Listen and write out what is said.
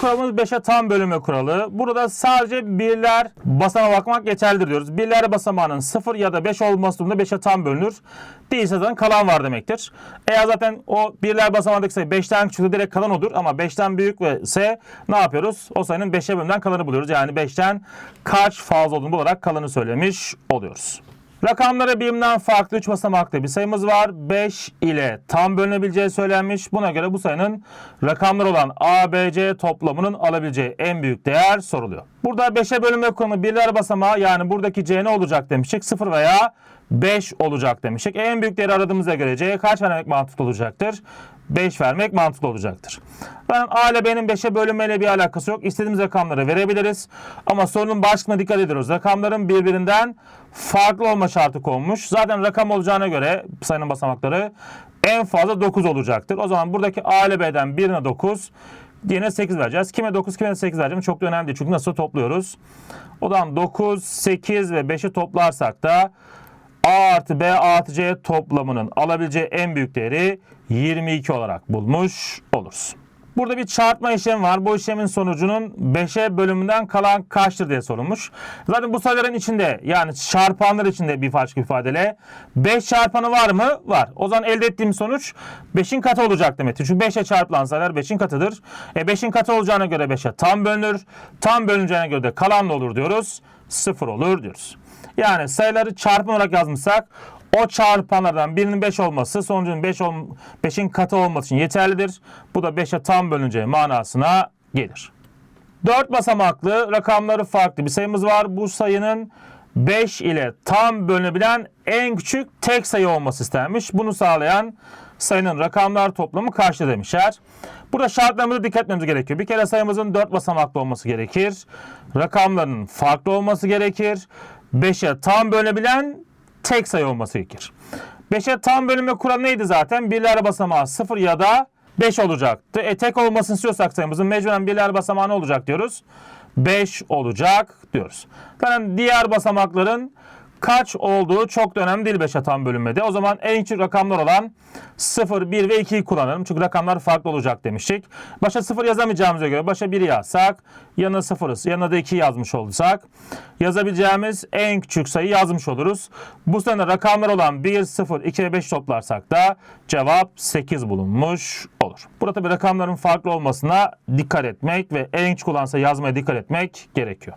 kuralımız 5'e tam bölünme kuralı. Burada sadece birler basamağa bakmak yeterlidir diyoruz. Birler basamağının 0 ya da 5 olması durumunda 5'e tam bölünür. Değilse zaten kalan var demektir. Eğer zaten o birler basamağındaki sayı 5'ten küçükse direkt kalan odur. Ama 5'ten büyük ve ise ne yapıyoruz? O sayının 5'e bölümden kalanı buluyoruz. Yani 5'ten kaç fazla olduğunu bularak kalanı söylemiş oluyoruz. Rakamlara birimden farklı 3 basamaklı bir sayımız var. 5 ile tam bölünebileceği söylenmiş. Buna göre bu sayının rakamlar olan A, B, C toplamının alabileceği en büyük değer soruluyor. Burada 5'e bölünme kuralı birler basamağı yani buradaki C ne olacak demiştik? 0 veya 5 olacak demiştik. En büyük değeri aradığımıza göre C'ye kaç vermek mantıklı olacaktır? 5 vermek mantıklı olacaktır. Ben A ile B'nin 5'e bölünmeyle bir alakası yok. İstediğimiz rakamları verebiliriz. Ama sorunun başlığına dikkat ediyoruz. Rakamların birbirinden farklı olma şartı konmuş. Zaten rakam olacağına göre sayının basamakları en fazla 9 olacaktır. O zaman buradaki A ile B'den birine 9, diğerine 8 vereceğiz. Kime 9, kime 8 vereceğim çok da önemli değil. Çünkü nasıl topluyoruz? O zaman 9, 8 ve 5'i toplarsak da A artı B artı C toplamının alabileceği en büyük değeri 22 olarak bulmuş oluruz. Burada bir çarpma işlemi var. Bu işlemin sonucunun 5'e bölümünden kalan kaçtır diye sorulmuş. Zaten bu sayıların içinde yani çarpanlar içinde bir başka ifadeyle 5 çarpanı var mı? Var. O zaman elde ettiğim sonuç 5'in katı olacak demektir. Çünkü 5'e çarpılan sayılar 5'in katıdır. E 5'in katı olacağına göre 5'e tam bölünür. Tam bölüneceğine göre de kalan ne olur diyoruz? 0 olur diyoruz. Yani sayıları çarpım olarak yazmışsak o çarpanlardan birinin 5 olması sonucun 5 ol, 5'in katı olması için yeterlidir. Bu da 5'e tam bölüneceği manasına gelir. 4 basamaklı rakamları farklı bir sayımız var. Bu sayının 5 ile tam bölünebilen en küçük tek sayı olması istenmiş. Bunu sağlayan sayının rakamlar toplamı kaçtır demişler. Burada şartlarımıza dikkat etmemiz gerekiyor. Bir kere sayımızın 4 basamaklı olması gerekir. Rakamların farklı olması gerekir. 5'e tam bölünebilen tek sayı olması gerekir. 5'e tam bölünme kuralı neydi zaten? Birler basamağı 0 ya da 5 olacaktı. E tek olmasını istiyorsak sayımızın mecburen birler basamağı ne olacak diyoruz? 5 olacak diyoruz. Zaten diğer basamakların kaç olduğu çok da önemli değil 5'e tam bölünmede. O zaman en küçük rakamlar olan 0, 1 ve 2'yi kullanalım. Çünkü rakamlar farklı olacak demiştik. Başa 0 yazamayacağımıza göre başa 1 yazsak, yanına 0'ız, yanına da 2 yazmış olsak yazabileceğimiz en küçük sayı yazmış oluruz. Bu sene rakamlar olan 1, 0, 2 ve 5 toplarsak da cevap 8 bulunmuş olur. Burada tabii rakamların farklı olmasına dikkat etmek ve en küçük olan sayı yazmaya dikkat etmek gerekiyor.